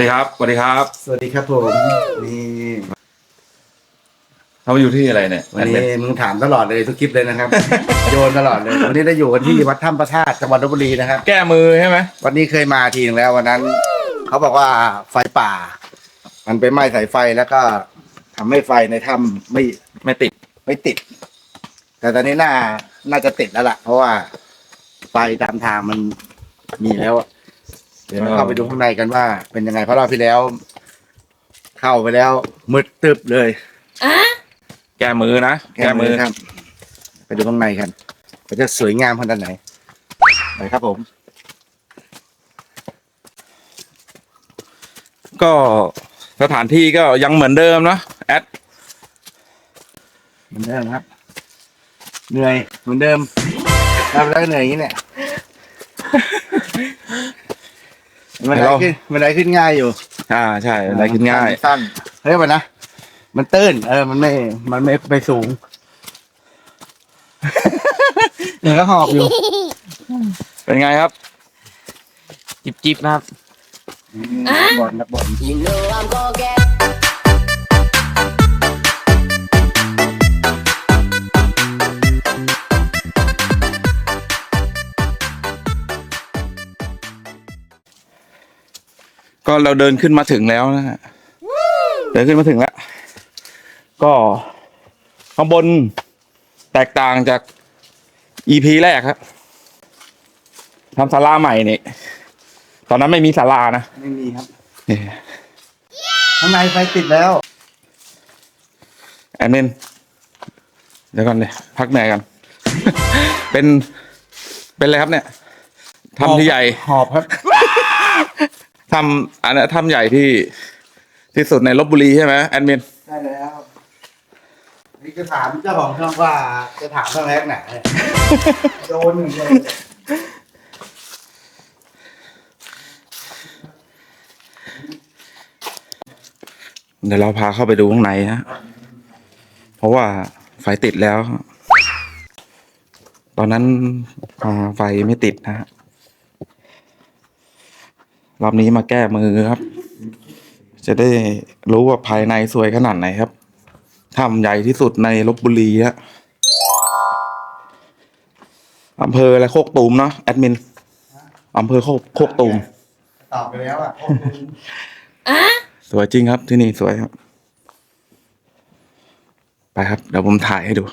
นี่สวัสดีครับสวัสดีครับสวัสดีครับผม นี่เรามาอยู่ที่อะไรเนี่ยวันนี้มึงถามตลอดเลยทุกคลิปเลยนะครับ โยนตลอดเลย วันนี้ได้อยู่กันที่วัดถ้ำพระธาตุจังหวัดลบบุรีนะครับ แก้มือใช่ไหมวันนี้เคยมาทีนึงแล้ววันนั้น เขาบอกว่าไฟป่า มันไปไหม้สายไฟแล้วก็ทำให้ไฟในถ้ำไม่ไม่ติด ไม่ติด แต่ตอนนี้น่าน่าจะติดแล้วล่ะ เพราะว่าไฟตามทางมันมีแล้วอะ เดี๋ยวเราเข้าไปดูข้างในกันว่า เป็นยังไงเพราะรอบที่แล้ว เข้าไปแล้วมืดตึบเลยแก้มือนะแก้มือครับ ไปดูข้างในกันว่าจะสวยงามขนาดไหนไปครับผม ก็สถานที่ก็ยังเหมือนเดิมเนอะแอดเหมือนเดิมครับ เหนื่อยเหมือนเดิมรับแล้วก็เหนื่อยอย่างนี้แหละ มันได้ขึ้นมันได้ขึ้นง่ายอยู่ อ่าใช่อะไรขึ้นง่าย สั้นเฮ้ยมันนะ มันตื้น เออ มันไม่ มันไม่ไปสูงเดี๋ยวก็หอบอยู่ เป็นไงครับ จิบจิบนะครับ นักบอลนักบอล เราเดินขึ้นมาถึงแล้วนะฮะเดินขึ้นมาถึงแล้ว ก็ข้างบนแตกต่างจาก EP แรกครับทำศาลาใหม่นี่ตอนนั้นไม่มีศาลานะไม่มีครับนี่ข้างในไฟติดแล้วแอดมินเดี๋ยวก่อนเลยพักเหนื่อยกัน เป็นเป็นอะไรครับเนี่ยทำที่ใหญ่ หอบครับ ทำอันนี้ทำใหญ่ที่ที่สุดในลบบุรีใช่ไหมแอดมินใช่แล้วนี่จะถามเจ้าของช่องว่าจะถามเรื่องแรกไหนโดนหนึ่งเลยเดี๋ยวเราพาเข้าไปดูข้างในฮะเพราะว่าไฟติดแล้ว ตอนนั้นอ่าไฟไม่ติดนะฮะ รอบนี้มาแก้มือครับ จะได้รู้ว่าภายในสวยขนาดไหนครับถ้ำใหญ่ที่สุดในลบบุรีฮะอำเภออะไรโคกตูมเนาะแอดมินอำเภอโคกโคกตูมตอบไปแล้วอะสวยจริงครับที่นี่สวยครับ ไปครับ เดี๋ยวผมถ่ายให้ดู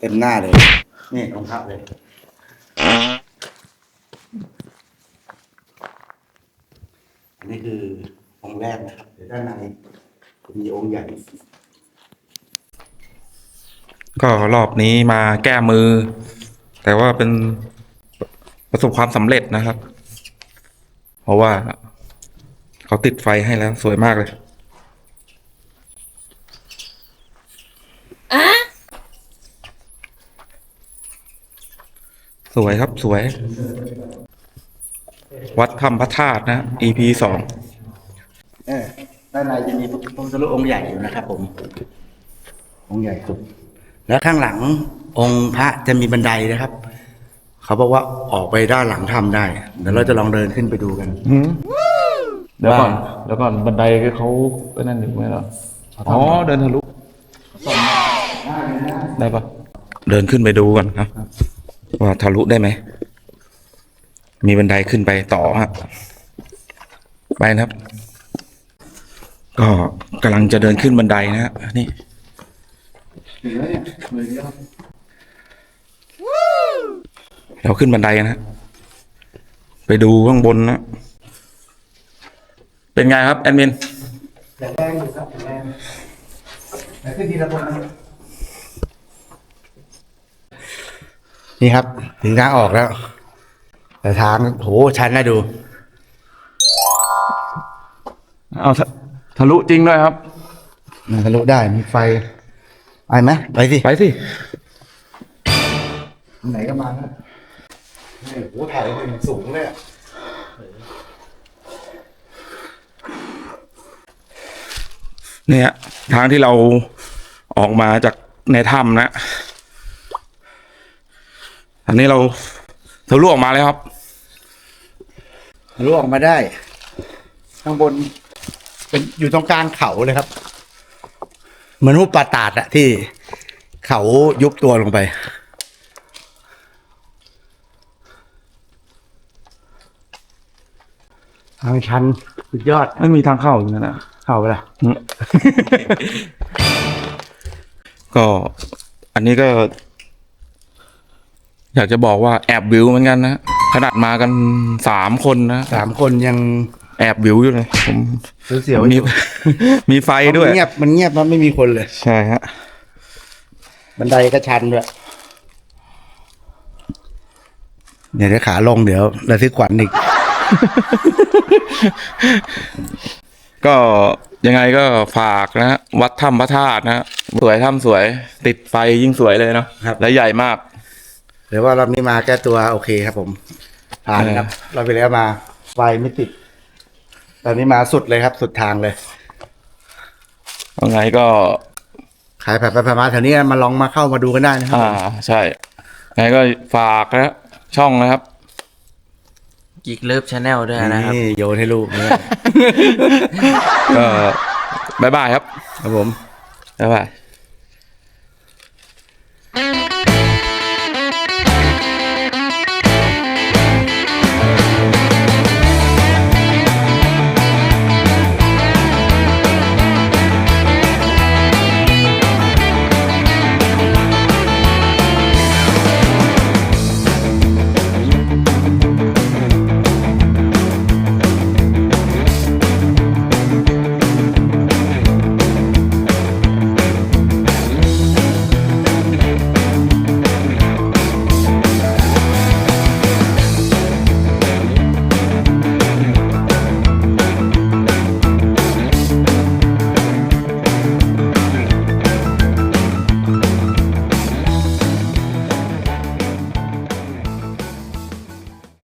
เต็มหน้าเลย นี่องค์พระเลย อันนี้คือองค์แรกนะครับ เดี๋ยวด้านในมีองค์ใหญ่ ก็รอบนี้มาแก้มือ แต่ว่าเป็นประสบความสำเร็จนะครับ เพราะว่าเขาติดไฟให้แล้วสวยมากเลย สวยครับสวย วัดถ้ำพระธาตุนะ EP สองเออด้านในจะมีพระพุทธรูปองค์ใหญ่อยู่นะครับ ผม องค์ใหญ่สุด แล้วข้างหลังองค์พระจะมีบันไดนะครับ เขาบอกว่าออกไปด้านหลังถ้ำได้เดี๋ยวเราจะลองเดินขึ้นไปดูกันเดี๋ยวก่อนว่าเดี๋ยวก่อนบันไดเขาเป็นนั่นอยู่ไหมเหรออ๋อเดินทะลุได้ปะเดินขึ้นไปดูกันครับ ว่าทะลุได้ไหม มีบันไดขึ้นไปต่อฮะไปนะครับ ก็กำลังจะเดินขึ้นบันไดนะฮะนี่เราขึ้นบันไดกันะไปดูข้างบนนะ เป็นไงครับ แอดมินแรงอยู่ครับแรงแต่ขึ้นทีละคนนะ นี่ครับ ถึงทางออกแล้ว แต่ทางโหชันน่าดู เอาทะทะลุจริงด้วยครับมันทะลุได้มีไฟไปไหมไปสิ ไปสิ ไหนก็มาแล้วนี่โหถ่ายเป็นสูงเลยอะเนี่ย ทางที่เราออกมาจากในถ้ำนะ อันนี้เราทะลุออกมาแล้วครับทะลุออกมาได้ ข้างบน เป็นอยู่ตรงกลางเขาเลยครับ เหมือนหุบป่าตาดอะที่เขายุบตัวลงไป ทางชันสุดยอด ไม่มีทางเข้าอย่างนั้นนะเข้าไปละอืมก็อันนี้ก็ อยากจะบอกว่าแอบวิวเหมือนกันนะขนาดมากันสามคนนะสามคนยังแอบวิวอยู่เลยผมเสียวมีอยู่มีไฟด้วยมันเงียบมันเงียบมันไม่มีคนเลย ใช่ฮะบันไดก็ชันด้วยเดี๋ยวจะขาลงเดี๋ยวระทึกขวัญอีก ก็ยังไงก็ฝากนะฮะวัดถ้ำพระธาตุนะฮะสวยถ้ำสวย ติดไฟยิ่งสวยเลยเนาะครับ และใหญ่มาก หรือว่ารอบนี้มาแก้ตัวโอเคครับผม ผ่านครับเราไปแล้วมาไฟไม่ติด ตอนนี้มาสุดเลยครับ สุดทางเลยยังไงก็ขายแบบไปๆมาแถวนี้มาลองมาเข้ามาดูกันได้นะครับอ่าใช่ยังไงก็ฝากนะช่องนะครับกิกเลิฟชาแนลด้วยนะครับนี่โยนให้ลูกเนี่ยก็บายบายครับ ครับผม บ๊ายบาย